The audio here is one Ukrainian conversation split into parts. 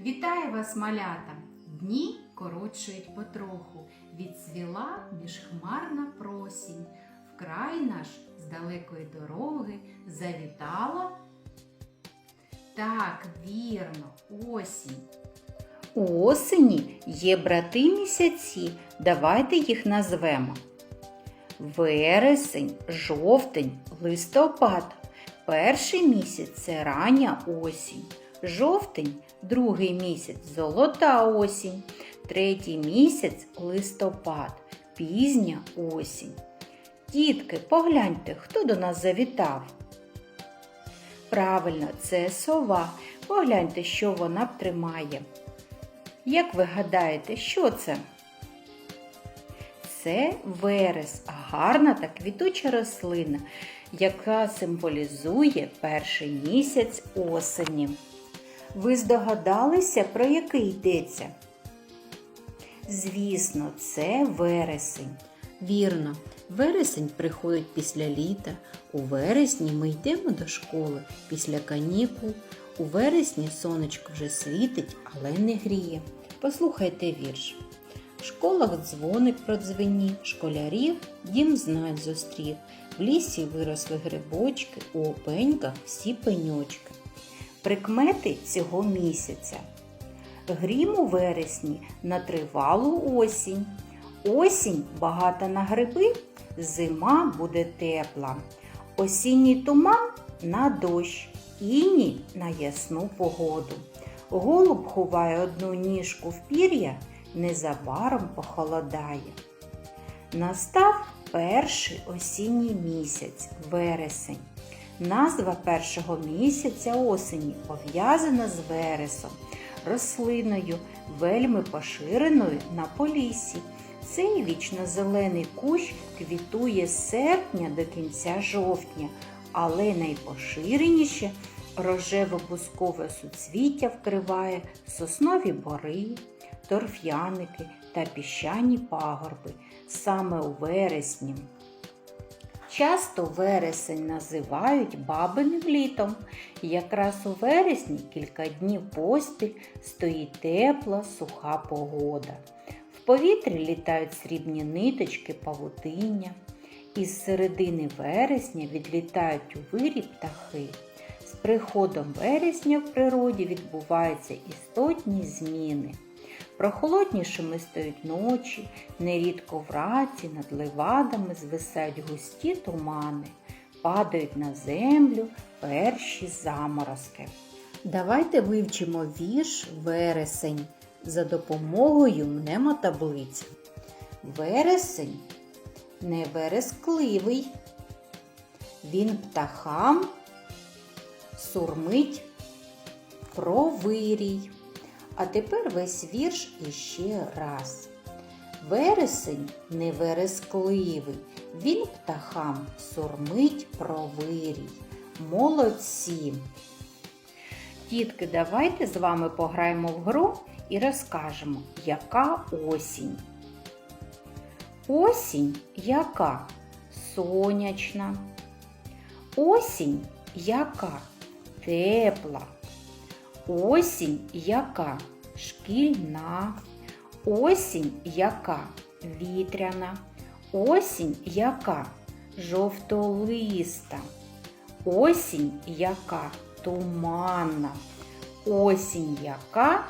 Вітаю вас, малята! Дні коротшують потроху, відцвіла міжхмарна просінь. Вкрай наш з далекої дороги завітала. Так, вірно, осінь. У осені є брати місяці. Давайте їх назвемо. Вересень, жовтень, листопад. Перший місяць це рання осінь. Жовтень другий місяць золота осінь. Третій місяць листопад, пізня осінь. Дітки, погляньте, хто до нас завітав. Правильно, це сова. Погляньте, що вона тримає. Як ви гадаєте, що це? Це верес, гарна та квітуча рослина, яка символізує перший місяць осені. Ви здогадалися, про який йдеться? Звісно, це вересень. Вірно, вересень приходить після літа. У вересні ми йдемо до школи після канікул. У вересні сонечко вже світить, але не гріє. Послухайте вірш. В школах дзвоник продзвенів, школярів дім знать зустрів. В лісі виросли грибочки, у опеньках всі пеньочки. Прикмети цього місяця. Грім у вересні на тривалу осінь. Осінь багата на гриби, зима буде тепла. Осінній туман на дощ, іні на ясну погоду. Голуб ховає одну ніжку в пір'я, незабаром похолодає. Настав перший осінній місяць вересень. Назва першого місяця осені пов'язана з вересом, рослиною, вельми поширеною на полісі. Цей вічно-зелений кущ квітує з серпня до кінця жовтня, але найпоширеніше рожево-бускове суцвіття вкриває соснові бори, торф'яники та піщані пагорби саме у вересні. Часто вересень називають бабиним літом. Якраз у вересні кілька днів поспіль стоїть тепла, суха погода. В повітрі літають срібні ниточки павутиння. Із середини вересня відлітають у вирі птахи. З приходом вересня в природі відбуваються істотні зміни. Прохолоднішими стають ночі, нерідко вранці над левадами звисають густі тумани, падають на землю перші заморозки. Давайте вивчимо вірш вересень за допомогою мнемотаблиць. Вересень не верескливий, він птахам сурмить про вирій. А тепер весь вірш іще раз. Вересень не верескливий, він птахам сурмить про вирій. Молодці! Дітки, давайте з вами пограємо в гру і розкажемо, яка осінь. Осінь яка? Сонячна. Осінь яка? Тепла. Осінь яка шкільна, осінь яка вітряна, осінь яка жовтолиста, осінь яка туманна, осінь яка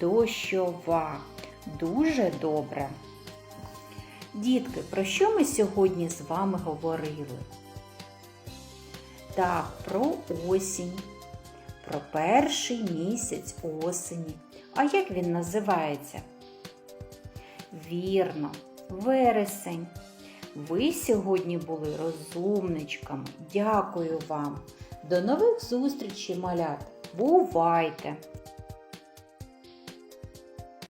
дощова. Дуже добре. Дітки, про що ми сьогодні з вами говорили? Так, про осінь про перший місяць осені. А як він називається? Вірно, вересень. Ви сьогодні були розумничками. Дякую вам. До нових зустрічей, малят. Бувайте!